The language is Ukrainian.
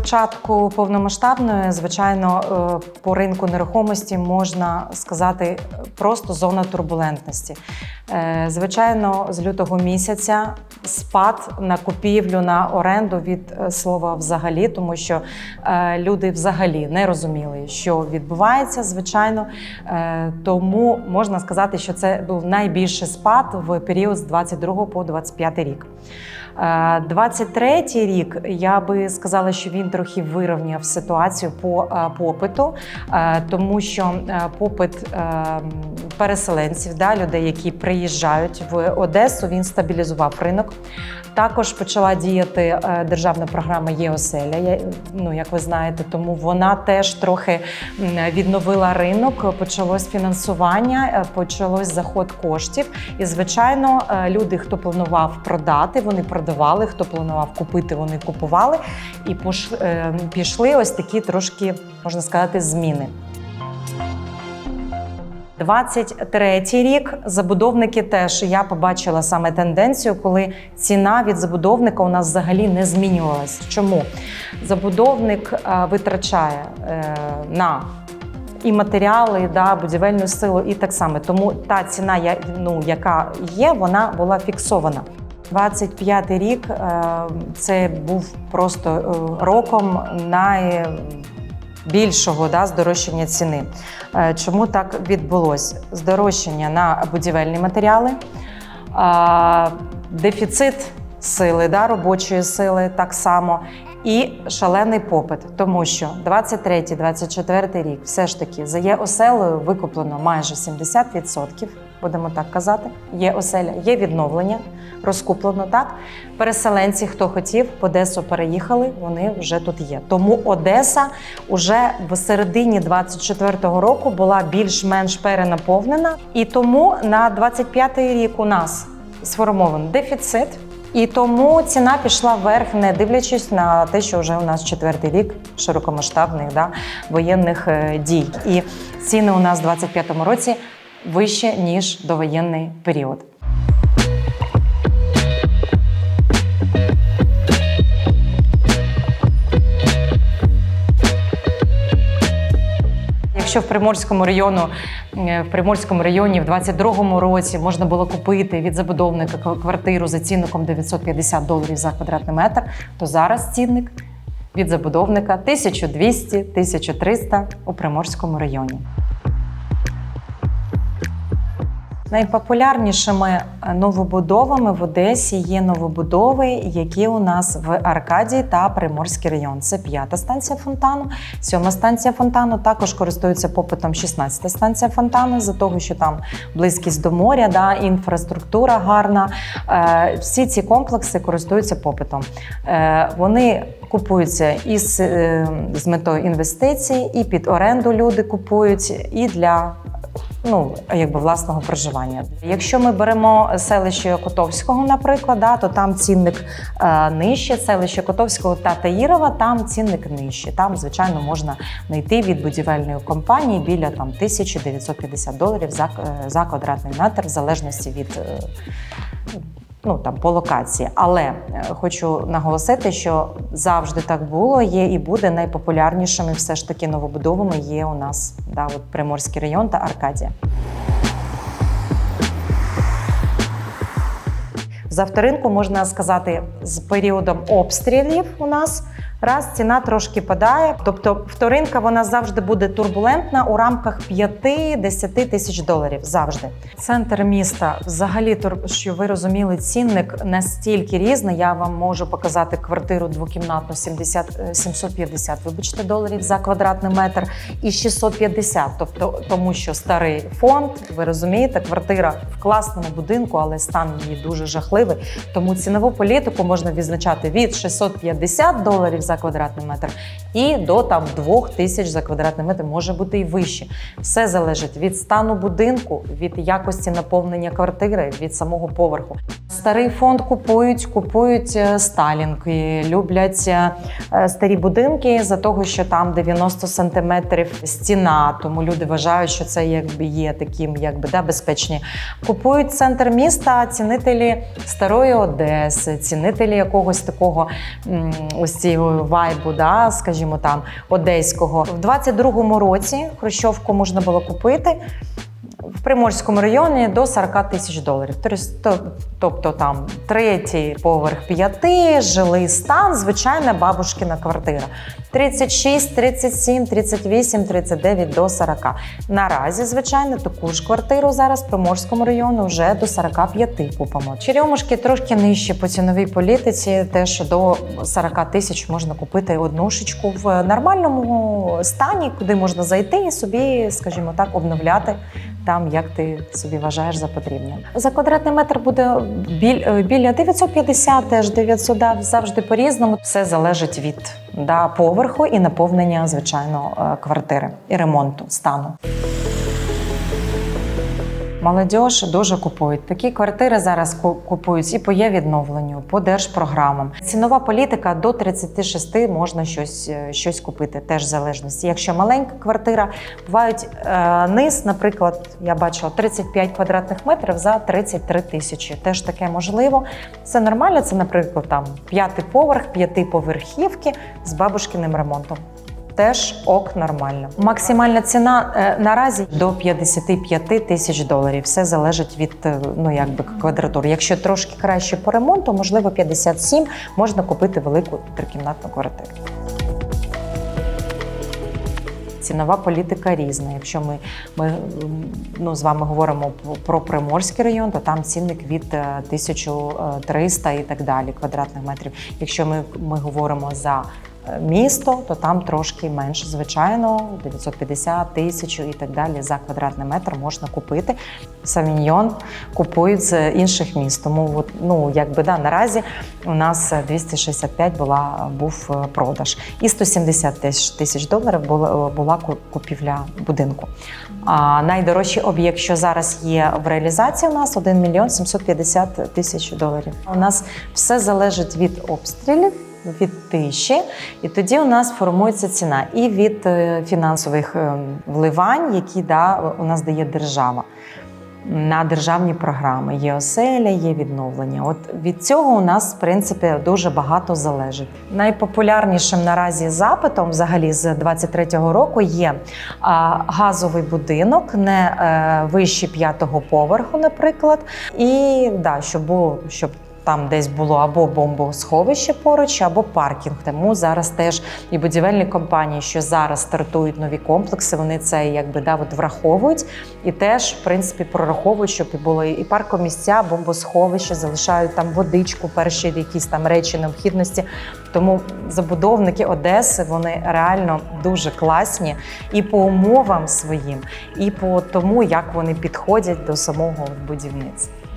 початку повномасштабної, звичайно, е, по ринку нерухомості можна сказати просто зона турбулентності. Е, Звичайно, з лютого місяця спад на купівлю на оренду від е, слова взагалі, тому що е, люди взагалі не розуміли, що відбувається. Звичайно, Е, тому можна сказати, що це був найбільший спад в період з 22 по 25 рік. 23 рік я би сказала, що він трохи вирівняв ситуацію по е, попиту, е, тому що е, попит е, переселенців, да, людей, які приїжджають в Одесу, він стабілізував ринок. Також почала діяти е, державна програма ЄОСЕЛЯ. Ну, як ви знаєте, тому вона теж трохи відновила ринок. Почалось фінансування, е, почалось заход коштів. І, звичайно, е, люди, хто планував продати, вони продавали. Хто планував купити, вони купували. І е, пішли ось такі трошки, можна сказати, зміни. 23 рік забудовники теж я побачила саме тенденцію, коли ціна від забудовника у нас взагалі не змінювалась. Чому забудовник е, витрачає е, на і матеріали, да, будівельну силу, і так само. Тому та ціна, ну, яка є, вона була фіксована. 25 рік е, це був просто е, роком найбільшого да, здорожчання ціни. Е, Чому так відбулось? Здорожчання на будівельні матеріали, дефіцит сили, да, робочої сили так само. І шалений попит, тому що 23-24 рік все ж таки за є оселею викуплено майже 70%, будемо так казати. Є оселя, є відновлення, розкуплено так. Переселенці, хто хотів, в Одесу переїхали, вони вже тут є. Тому Одеса уже в середині 24-го року була більш-менш перенаповнена. І тому на 25-й рік у нас сформований дефіцит. І тому ціна пішла вверх, не дивлячись на те, що вже у нас четвертий рік широкомасштабних да, воєнних е, дій. І ціни у нас в 25-му році вище ніж довоєнний період. Якщо в Приморському району е, в Приморському районі в 22-му році можна було купити від забудовника квартиру за цінником 950 доларів за квадратний метр, то зараз цінник від забудовника 1200-1300 у Приморському районі. Найпопулярнішими е, новобудовами в Одесі є новобудови, які у нас в Аркадії та Приморський район. Це п'ята станція фонтану, сьома станція фонтану. Також користується попитом 16-та станція фонтану, за того, що там близькість до моря, да, інфраструктура гарна. Е, Всі ці комплекси користуються попитом. Е, Вони купуються е, з метою інвестицій, і під оренду люди купують, і для ну якби власного проживання. Якщо ми беремо селище Котовського, наприклад, да, то там цінник е, нижче, селище Котовського та Таїрова, там цінник нижче. Там, звичайно, можна знайти від будівельної компанії біля там 1950 доларів за, е, за квадратний метр, в залежності від. е, Ну там по локації, але е, хочу наголосити, що завжди так було, є і буде найпопулярнішими все ж таки новобудовами є у нас да, от Приморський район та Аркадія. З авторинку можна сказати, з періодом обстрілів у нас раз ціна трошки падає. Тобто вторинка вона завжди буде турбулентна у рамках 5-10 тисяч доларів. Завжди. Центр міста, взагалі, що ви розуміли, цінник настільки різний. Я вам можу показати квартиру двокімнатну 70, е, 750, вибачте, доларів за квадратний метр і 650. Тобто, тому що старий фонд, ви розумієте, квартира в класному будинку, але стан її дуже жахливий. Тому цінову політику можна відзначати від 650 доларів за квадратний метр і до там 2000 за квадратний метр може бути і вище. Все залежить від стану будинку, від якості наповнення квартири, від самого поверху. Старий фонд купують, купують е, сталінки, люблять е, е, старі будинки за того, що там 90 сантиметрів стіна, тому люди вважають, що це якби є таким, якби да, безпечні. Купують центр міста, цінителі старої Одеси, цінителі якогось такого ось цієї вайбу, да, скажімо там, одеського. В 22-му році хрущовку можна було купити. Приморському районі до 40 тисяч доларів. Тобто, там третій поверх п'яти, жилий стан, звичайна бабушкина квартира. 36, 37, 38, 39 до 40. Наразі, звичайно, таку ж квартиру зараз в Приморському районі вже до 45 купимо. Черемушки трошки нижче по ціновій політиці, теж до 40 тисяч можна купити однушечку в нормальному стані, куди можна зайти і собі, скажімо так, обновляти там, як ти собі вважаєш за потрібне. За квадратний метр буде біль, е, біля 950, теж 900, да, завжди по-різному. Все залежить від да, поверху і наповнення, звичайно, е, квартири і ремонту стану. Молодіж дуже купують. Такі квартири зараз ку- купують і по є відновленню, по держпрограмам. Цінова політика до 36 можна щось, е, щось купити, теж в залежності. Якщо маленька квартира, бувають е, низ, наприклад, я бачила 35 квадратних метрів за 33 тисячі. Теж таке можливо. Це нормально. Це, наприклад, там п'ятий поверх, п'ятиповерхівки з бабушкиним ремонтом теж ок нормально. Максимальна ціна е, наразі до 55 тисяч доларів. Все залежить від е, ну якби квадратури. Якщо трошки краще по ремонту, можливо, 57, можна купити велику трикімнатну квартиру. Цінова політика різна. Якщо ми, ми ну, з вами говоримо про- Приморський район, то там цінник від е, 1300 і так далі квадратних метрів. Якщо ми, ми говоримо за е, місто, то там трошки менше, звичайно, 950 тисячу і так далі за квадратний метр можна купити. Савіньйон купують з інших міст. Тому от, ну, якби, да, наразі у нас е, 265 була, був е, продаж. І 170 тисяч, тисяч доларів була, була купівля будинку. А найдорожчий об'єкт, що зараз є в реалізації, у нас 1 мільйон 750 тисяч доларів. У нас все залежить від обстрілів. Від тиші, і тоді у нас формується ціна і від е, фінансових е, вливань, які да, у нас дає держава на державні програми. Є оселя, є відновлення. От від цього у нас, в принципі, дуже багато залежить. Найпопулярнішим наразі запитом, взагалі, з 23-го року є газовий будинок, не е, вище п'ятого поверху, наприклад, і да, щоб щоб. Там десь було або бомбосховище поруч, або паркінг. Тому зараз теж і будівельні компанії, що зараз стартують нові комплекси, вони це якби да, от враховують і теж, в принципі, прораховують, щоб і було і паркомісця, бомбосховище, залишають там водичку, перші якісь там речі необхідності. Тому забудовники Одеси вони реально дуже класні і по умовам своїм, і по тому, як вони підходять до самого будівництва.